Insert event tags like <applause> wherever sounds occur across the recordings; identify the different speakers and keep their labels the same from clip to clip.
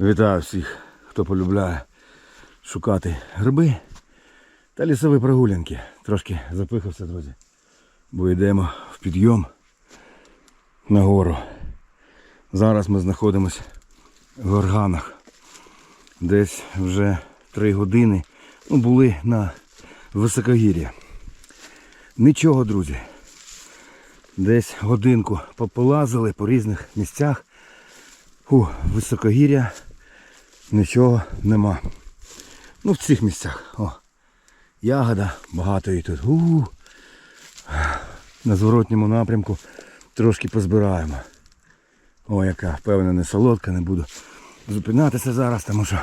Speaker 1: Вітаю всіх, хто полюбляє шукати гриби та лісові прогулянки. Трошки запихався, друзі. Бо йдемо в підйом на гору. Зараз ми знаходимося в горганах. Десь вже три години ну, були на високогір'я. Нічого, друзі. Десь годинку пополазили по різних місцях. Фу, високогір'я нічого нема. Ну в цих місцях. О, ягода, багато її тут. У, на зворотньому напрямку трошки позбираємо. О, яка певна не солодка, не буду зупинятися зараз, тому що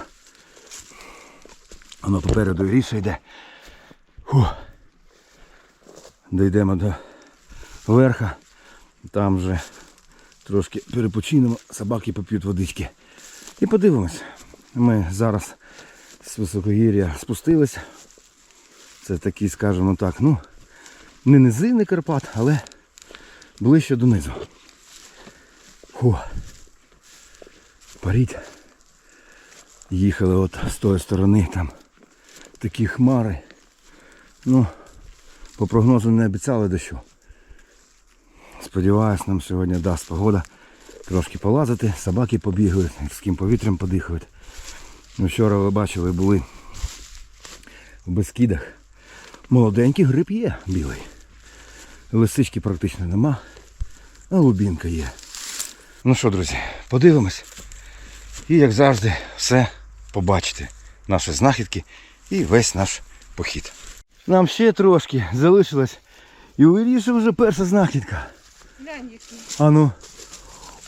Speaker 1: воно попереду і ріше йде. Фу. Дійдемо до верха. Там вже трошки перепочинемо, собаки поп'ють водички. І подивимось. Ми зараз з високогір'я спустилися. Це такий, скажімо так, ну, не низинний Карпат, але ближче донизу. Фу. Паріть. Їхали от з тої сторони, там такі хмари. Ну, по прогнозу не обіцяли дощу. Сподіваюсь, нам сьогодні дасть погода трошки полазити, собаки побігають, з ким повітрям подихають. Ну, Вчора ви бачили, були в Бескідах. Молоденький гриб є білий. Лисички практично нема, а лубінка є. Ну що, друзі, подивимось. І як завжди, все побачите. Наші знахідки і весь наш похід. Нам ще трошки залишилось. І вирішив вже перша знахідка.
Speaker 2: Глянь, який.
Speaker 1: А ну.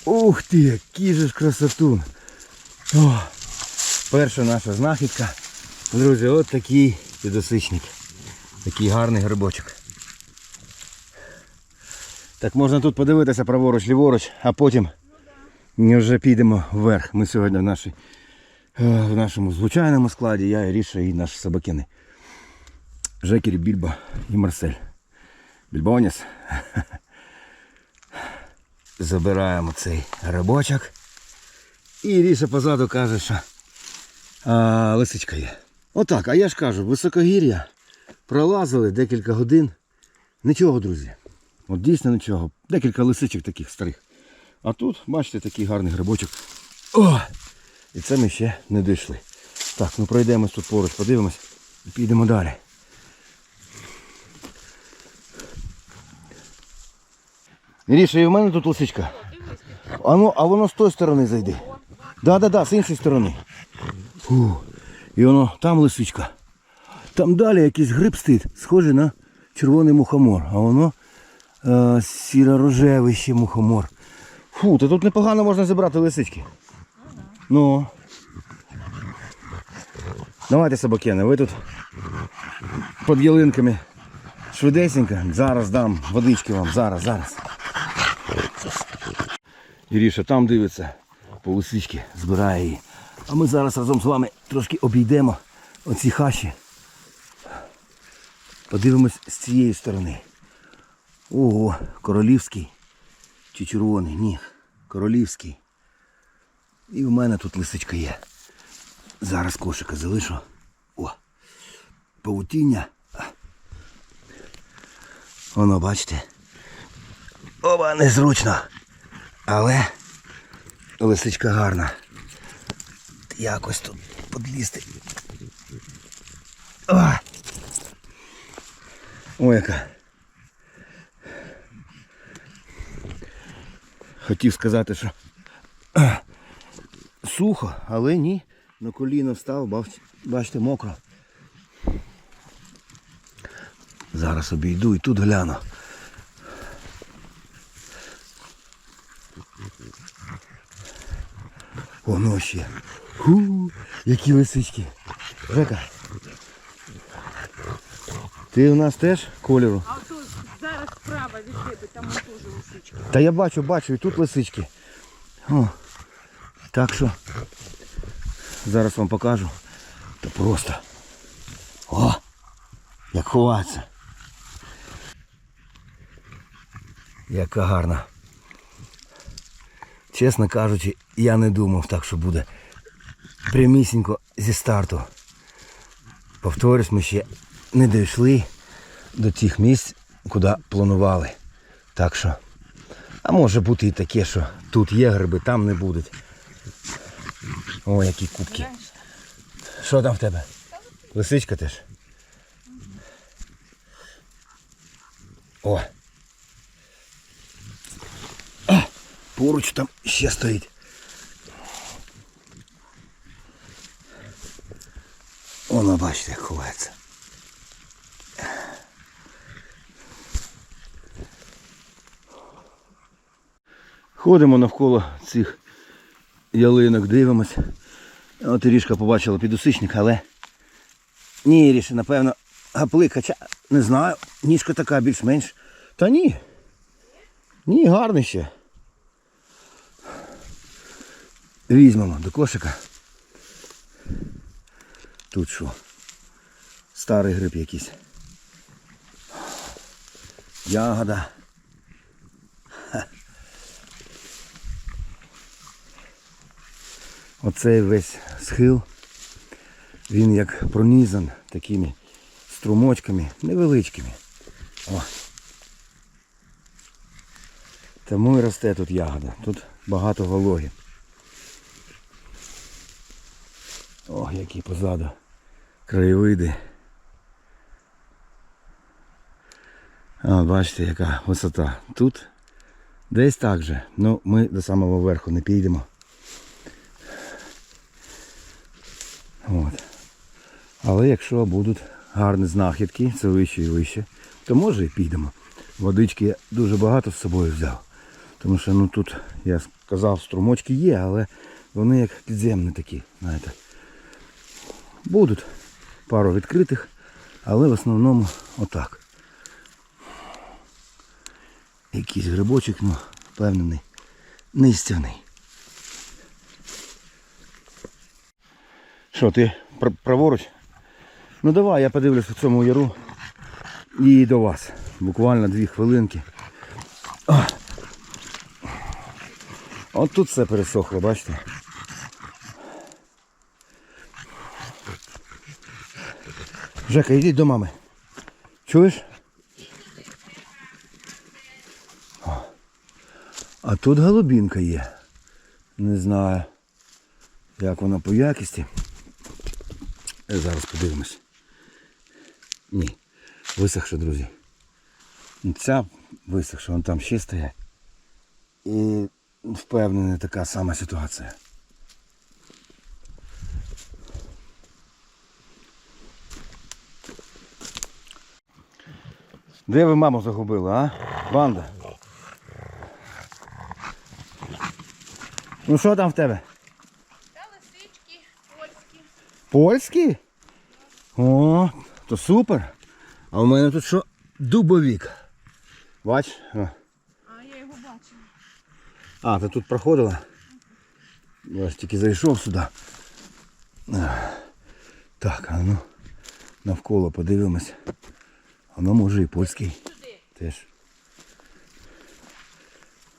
Speaker 1: Ух ти, який же ж красотун. О, перша наша знахідка. Друзі, от такий підосичник. Такий гарний грибочок. Так можна тут подивитися праворуч, ліворуч, а потім вже підемо вверх. Ми сьогодні в, нашій, е, в нашому звичайному складі, я, Іріша і наші собакини. Жекері, Більба і Марсель. Більбоніс. Забираємо цей грибочок. І Ріша позаду каже, що а, лисичка є. Отак, а я ж кажу, високогір'я. Пролазили декілька годин. Нічого, друзі. От дійсно нічого. Декілька лисичок таких старих. А тут, бачите, такий гарний грибочок. О! І це ми ще не дійшли. Так, ну пройдемось тут поруч, подивимось і підемо далі. Ріша, і в мене тут лисичка. А, ну, а воно з тої сторони зайди. Да-да-да, з іншої сторони. Фу. І воно там лисичка. Там далі якийсь гриб стоїть, схожий на червоний мухомор. А воно е, сіро-рожевий ще мухомор. Фу, то тут непогано можна зібрати лисички. Ну. Давайте, собакени, ви тут під ялинками швидесенько. Зараз дам водички вам. Зараз, зараз. Іріша там дивиться, по лисички збирає її. А ми зараз разом з вами трошки обійдемо оці хащі. Подивимось з цієї сторони. Ого, королівський чи червоний? Ні, королівський. І в мене тут лисичка є. Зараз кошика залишу. О, паутіння. Воно, бачите. Оба, незручно. Але лисичка гарна. Якось тут подлізти. О! О, яка. Хотів сказати, що сухо, але ні. На коліно встав, бачите, мокро. Зараз обійду і тут гляну. Воно ще. Ху, які лисички. Жека. Ти у нас теж кольору?
Speaker 2: А то зараз справа від тебе, там теж лисичка.
Speaker 1: Та я бачу, бачу, і тут лисички. О, так що зараз вам покажу. Та просто. О! Як ховається. Яка гарна. Чесно кажучи, я не думав так, що буде прямісінько зі старту. Повторюсь, ми ще не дійшли до тих місць, куди планували. Так що, а може бути і таке, що тут є гриби, там не будуть. О, які кубки. Що там в тебе? Лисичка теж? О. Поруч там ще стоїть. Воно, бачите, як ховається. Ходимо навколо цих ялинок, дивимось. От Ірішка побачила підусичник, але ні, Іріша, напевно, гаплик, хоча не знаю, ніжка така більш-менш. Та ні. Ні, гарний ще. Візьмемо до кошика. Тут що? Старий гриб якийсь. Ягода. Оцей весь схил, він як пронізан такими струмочками невеличкими. О. Тому і росте тут ягода. Тут багато вологи. Ох, які позаду краєвиди. А, бачите, яка висота. Тут десь так же. Ну, ми до самого верху не підемо. От. Але якщо будуть гарні знахідки, це вище і вище, то може і підемо. Водички я дуже багато з собою взяв. Тому що ну тут, я сказав, струмочки є, але вони як підземні такі, знаєте. Будуть пару відкритих, але в основному отак. Якийсь грибочок, ну, впевнений, нестяний. Що, ти пр- праворуч? Ну давай, я подивлюсь в цьому яру і до вас. Буквально дві хвилинки. От тут все пересохло, бачите? Жека, йди до мами. Чуєш? А тут голубінка є. Не знаю, як вона по якісті. Е, Зараз подивимось. Ні. Висохша, друзі. Ця висохша, вон там ще стоять. І впевнений, така сама ситуація. Де ви маму загубили, а? Банда. Ну що там в тебе?
Speaker 2: Та лисички, польські.
Speaker 1: Польські? О, то супер. А у мене тут що? Дубовік. Бач?
Speaker 2: А я його бачила.
Speaker 1: А, ти тут проходила? Я ж тільки зайшов сюди. Так, а ну навколо подивимось. Воно може і польський теж.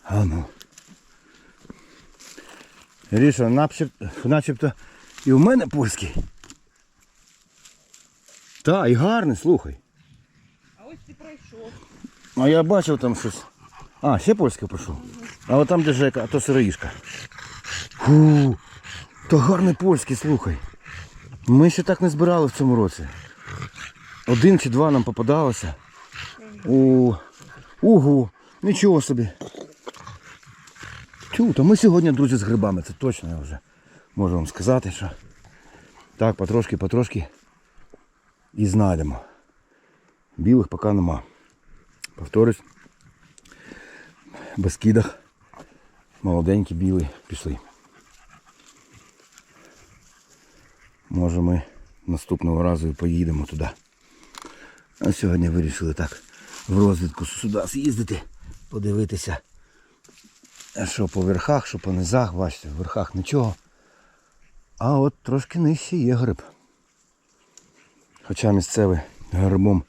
Speaker 1: А ну. Ріша, начебто, начебто і в мене польський. Та, і гарний, слухай.
Speaker 2: А ось ти пройшов.
Speaker 1: А я бачив там щось. А, ще польське пішов. А от там де Жека, а то сироїшка. Фу, то гарний польський, слухай. Ми ще так не збирали в цьому році. Один чи два нам попадалося. У, угу, нічого собі. Тю, то ми сьогодні, друзі, з грибами, це точно я вже можу вам сказати, що так, потрошки, потрошки і знайдемо. Білих поки нема. Повторюсь, в Бескідах молоденькі білі пішли. Може ми наступного разу і поїдемо туди. А сьогодні вирішили так в розвідку сюди з'їздити, подивитися, що по верхах, що по низах, бачите, в верхах нічого. А от трошки нижче є гриб. Хоча місцевий грибом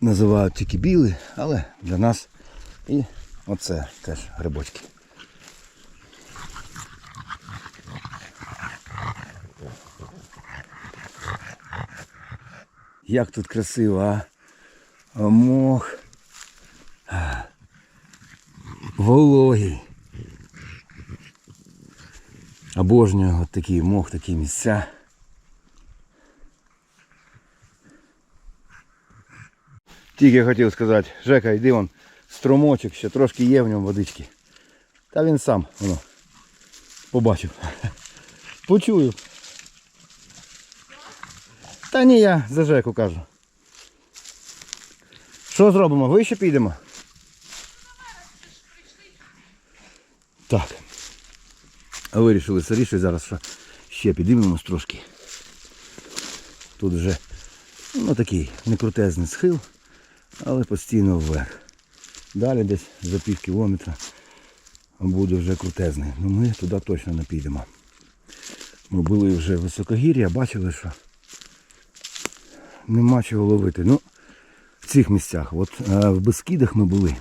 Speaker 1: називають тільки білий, але для нас і оце теж грибочки. Як тут красиво, а? Мох. Вологий. Обожнюю от такий мох, такі місця. Тільки хотів сказати, Жека, йди вон, струмочок, ще трошки є в ньому водички. Та він сам воно побачив. <laughs> Почую. Та ні, я за Жеку кажу. Що зробимо? Вище підемо? Так. А вирішили сиріше зараз, що ще підіймемось трошки. Тут вже ну, такий некрутезний схил, але постійно вверх. Далі десь за пів кілометра буде вже крутезний. Ну ми туди точно не підемо. Ми були вже в високогір'я, бачили, що нема чого ловити. Ну, в цих місцях, от е, в Бескідах ми були,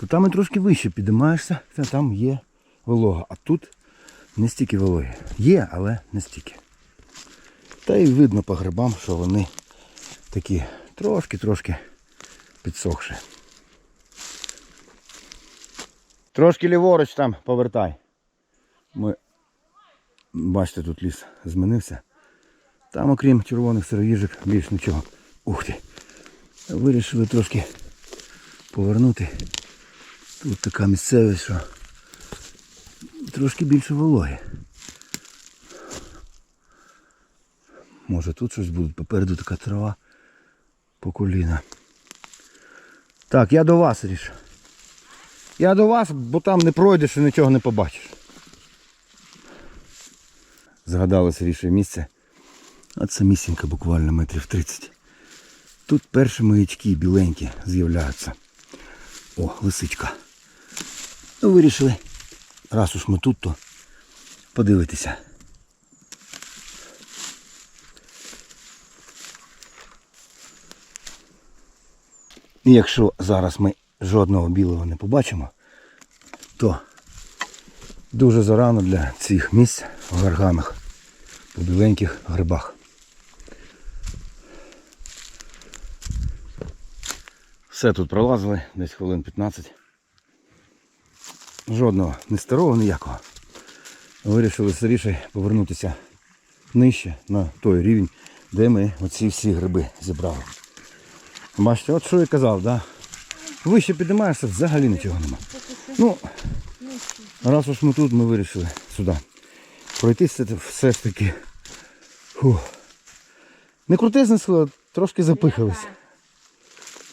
Speaker 1: то там і трошки вище підіймаєшся, там є волога. А тут не стільки вологи. Є, але не стільки. Та й видно по грибам, що вони такі трошки-трошки підсохші. Трошки ліворуч там повертай. Ми... Бачите, тут ліс змінився. Там, окрім червоних сироїжок, більш нічого. Ух ти. Вирішили трошки повернути. Тут така місцевість, що трошки більше вологи. Може тут щось буде, попереду така трава по коліна. Так, я до вас ріш. Я до вас, бо там не пройдеш і нічого не побачиш. Згадалося ріше місце. А це місінька буквально метрів 30. Тут перші маячки біленькі з'являються. О, лисичка. Ну, вирішили, раз уж ми тут, то подивитися. І якщо зараз ми жодного білого не побачимо, то дуже зарано для цих місць в гарганах по біленьких грибах. Все тут пролазили, десь хвилин 15. Жодного не старого ніякого. Вирішили скоріше повернутися нижче на той рівень, де ми оці всі гриби зібрали. Бачите, от що я казав, да? Вище піднімаєшся, взагалі нічого нема. Ну, раз уж ми тут, ми вирішили сюди. Пройтися все ж таки. Фу. Не крутизне схило, трошки запихалися.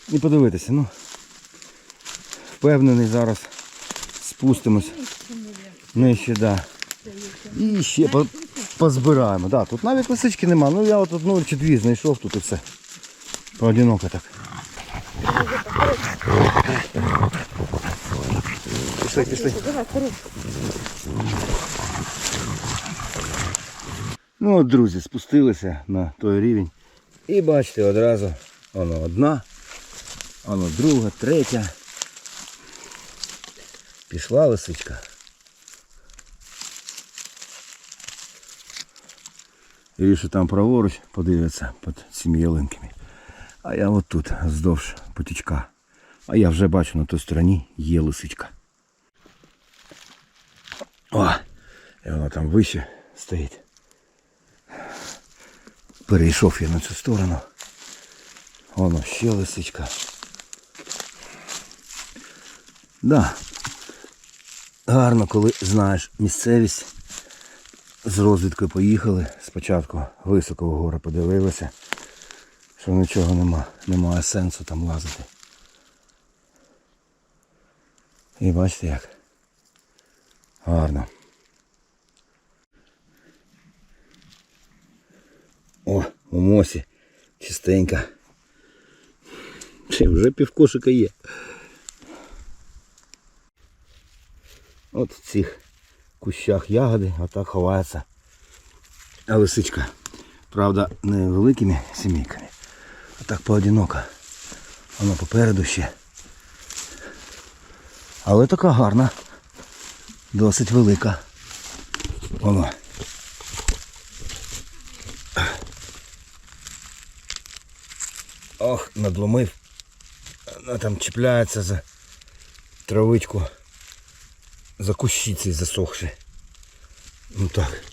Speaker 1: І подивитися, ну. Впевнений, зараз спустимось нижче, да. І ще по- позбираємо. Да, тут навіть лисички нема. Ну я от одну чи дві знайшов тут і все. Поодиноко так. Пішли, пішли. Ну от, друзі, спустилися на той рівень. І бачите, одразу воно одна, воно друга, третя. Пішла лисичка. Іріша там праворуч подивиться під цими ялинками. А я от тут вздовж потічка. А я вже бачу на той стороні є лисичка. О! І вона там вище стоїть. Перейшов я на цю сторону. Воно ще лисичка. Да. Гарно, коли знаєш місцевість. З розвідкою поїхали. Спочатку високо вгору подивилися, що нічого нема, немає сенсу там лазити. І бачите як. Гарно. О, у мосі. Чистенько. Ще вже півкошика є. От в цих кущах ягоди, а так ховається. Лисичка. Правда, не великими сімейками, а так поодиноко. Воно попереду ще. Але така гарна. Досить велика. Воно. Ох, надломив. Вона там чіпляється за травичку. За кущі ці засохші. Ну так.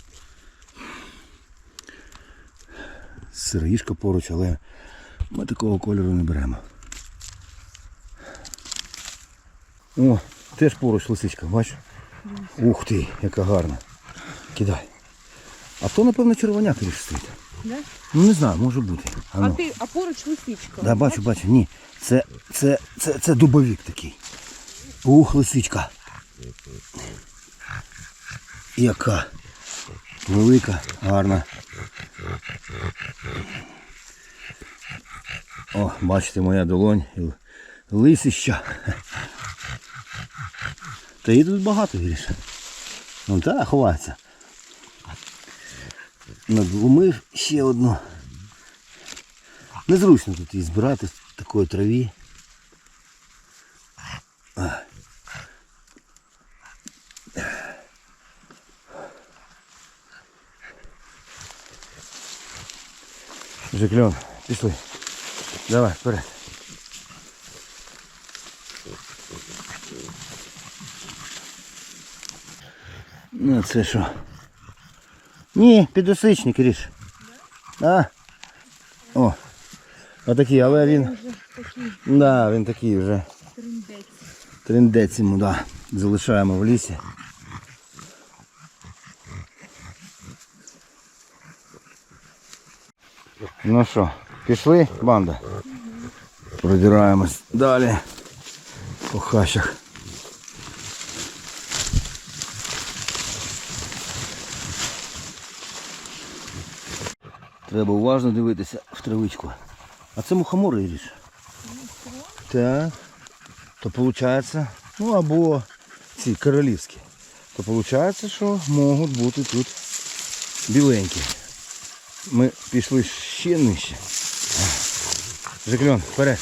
Speaker 1: Сиришка поруч, але ми такого кольору не беремо. О, теж поруч лисичка, бачиш? Ух ти, яка гарна. Кидай. А то, напевно, червоняк ріж стоїть.
Speaker 2: Да?
Speaker 1: Ну не знаю, може бути. А
Speaker 2: А
Speaker 1: ну.
Speaker 2: ти, а поруч лисичка.
Speaker 1: Да, бачу, бачу, ні. Це, це, це, це дубовік такий. Ух, лисичка. Яка велика, гарна. О, бачите, моя долонь. Лисища. Та її тут багато більше. Ну так, ховається. Надломив ще одну. Незручно тут її збирати в такої траві. Жикльон, пішли. Давай, вперед. Ну це що? Ні, підосичник ріж. А? О. Отакий, але він. Да, він такий вже.
Speaker 2: триндець.
Speaker 1: Триндець йому, да. Залишаємо в лісі. Ну що, пішли, банда? Продираємось далі по хащах. Треба уважно дивитися в травичку. А це мухомори ріж. Так. То виходить, ну або ці королівські. То виходить, що можуть бути тут біленькі. Ми пішли ще нижче. Жикльон, вперед.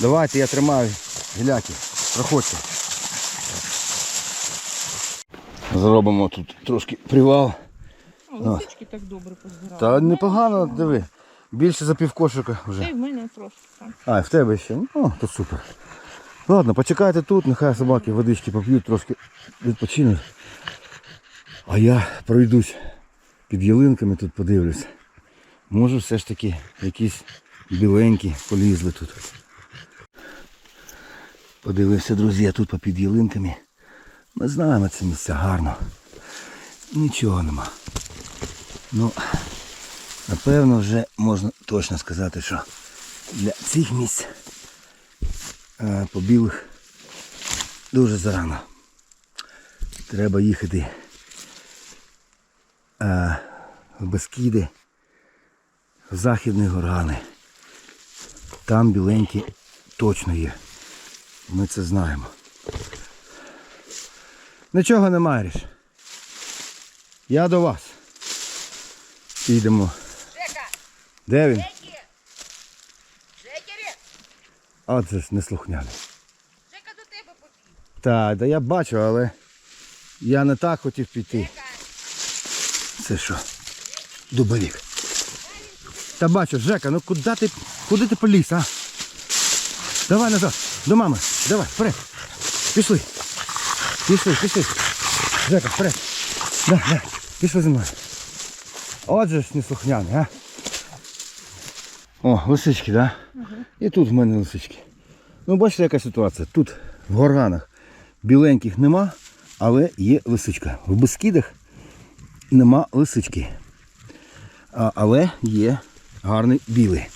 Speaker 1: Давайте я тримаю гіляки. Проходьте. Зробимо тут трошки привал.
Speaker 2: О, лисички так добре позбирали.
Speaker 1: Та непогано, диви. Більше за півкошика вже.
Speaker 2: Та й в мене трошки там.
Speaker 1: А, і в тебе ще. Ну, то супер. Ладно, почекайте тут, нехай собаки водички поп'ють, трошки відпочинуть. А я пройдусь під ялинками тут подивлюсь. Може все ж таки якісь біленькі полізли тут. Подивився, друзі, я тут попід ялинками. Ми знаємо це місце гарно. Нічого нема. Ну, напевно, вже можна точно сказати, що для цих місць е, по дуже зарано. Треба їхати е, в Бескіди, Західні Горгани. Там біленькі точно є. Ми це знаємо. Нічого немає ріш. Я до вас. Підемо. Де він?
Speaker 3: Жекері,
Speaker 1: От же ж неслухняний.
Speaker 3: Жека до тебе побіг.
Speaker 1: Так, да я бачу, але я не так хотів піти. Це що? Дубовік. Та бачу, Жека, ну куди ти, куди ти поліз, а? Давай назад, до мами, давай, вперед. Пішли. Пішли, пішли. Жека, вперед. Да, да, пішли зі мною. От же ж неслухняний, а? О, лисички, так? Да? І тут в мене лисички. Ну, бачите, яка ситуація. Тут в горганах біленьких нема, але є лисичка. В Бескідах нема лисички. А, але є гарний білий.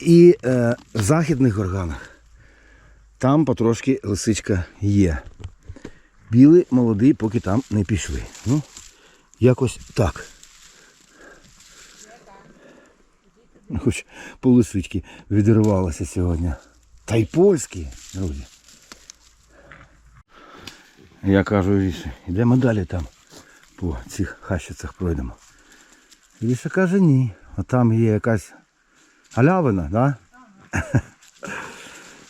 Speaker 1: І е, в західних горганах там потрошки лисичка є. Білий молодий, поки там не пішли. Ну, якось так. Хоч по лисички відірвалося сьогодні. Та й польські, друзі. Я кажу Ріші, йдемо далі там по цих хащицях пройдемо. Ріша каже ні. А там є якась галявина, да? <laughs>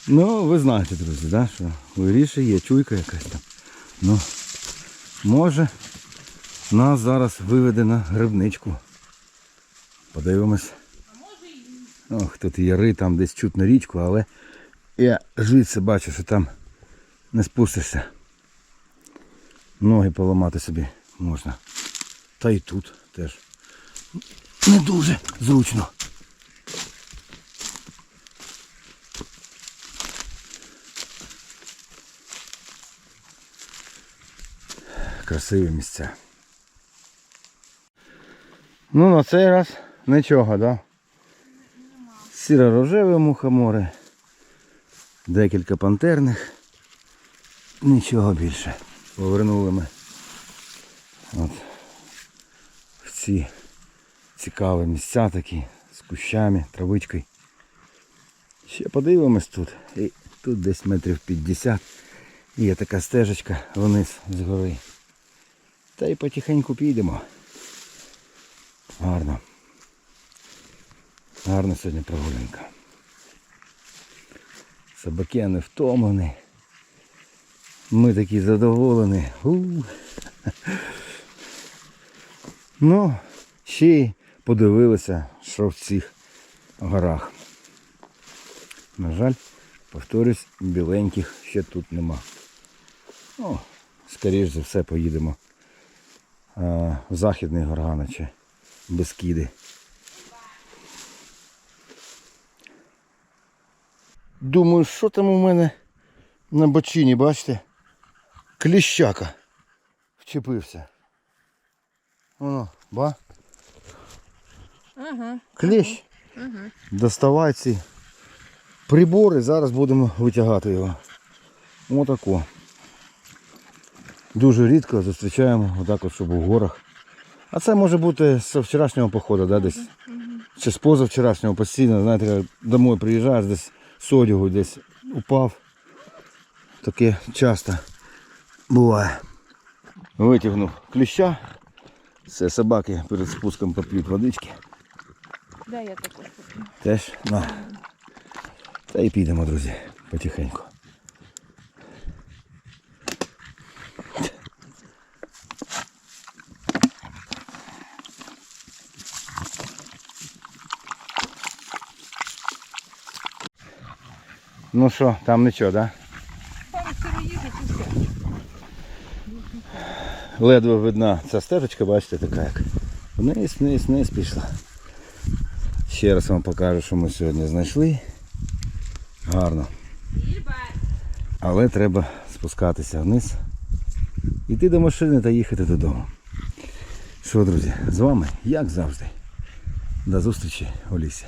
Speaker 1: ну, ви знаєте, друзі, да, що Ріші є чуйка якась там. Ну, може, нас зараз виведе на грибничку. Подивимось. Ох, тут яри, там десь чутно річку, але я звідси бачу, що там не спустишся. Ноги поламати собі можна. Та і тут теж. Не дуже зручно. Красиві місця. Ну на цей раз нічого, да? Сіро-рожеве мухомори, декілька пантерних. Нічого більше. Повернули ми от в ці цікаві місця такі з кущами, травичкою. Ще подивимось тут. І тут десь метрів 50. Є така стежечка вниз з гори. Та й потихеньку підемо. Гарно. Гарна сьогодні прогулянка. Собаки не втомлені. Ми такі задоволені. У. <laughs> Ну, ще подивилися, що в цих горах. На жаль, повторюсь, біленьких ще тут нема. О, скоріш за все поїдемо а, в Західний Горгана чи Бескіди. Думаю, що там у мене на бочині, бачите? Кліщака вчепився. Воно, ба?
Speaker 2: Ага.
Speaker 1: Кліщ. Доставай ці прибори, зараз будемо витягати його. Отако. Дуже рідко зустрічаємо отак от, щоб у горах. А це може бути з вчорашнього походу, да, десь. Чи з позавчорашнього постійно, знаєте, як домой приїжджаєш, десь з одягу десь упав. Таке часто буває. Витягнув кліща. Це собаки перед спуском поп'ють водички.
Speaker 2: Да, я також поп'ю.
Speaker 1: Теж на. Та й підемо, друзі, потихеньку. Ну що, там нічого, так? Да? Ледве видна ця стежечка, бачите, така як. Вниз, вниз, вниз пішла. Ще раз вам покажу, що ми сьогодні знайшли. Гарно. Але треба спускатися вниз, йти до машини та їхати додому. Що, друзі, з вами, як завжди. До зустрічі у лісі.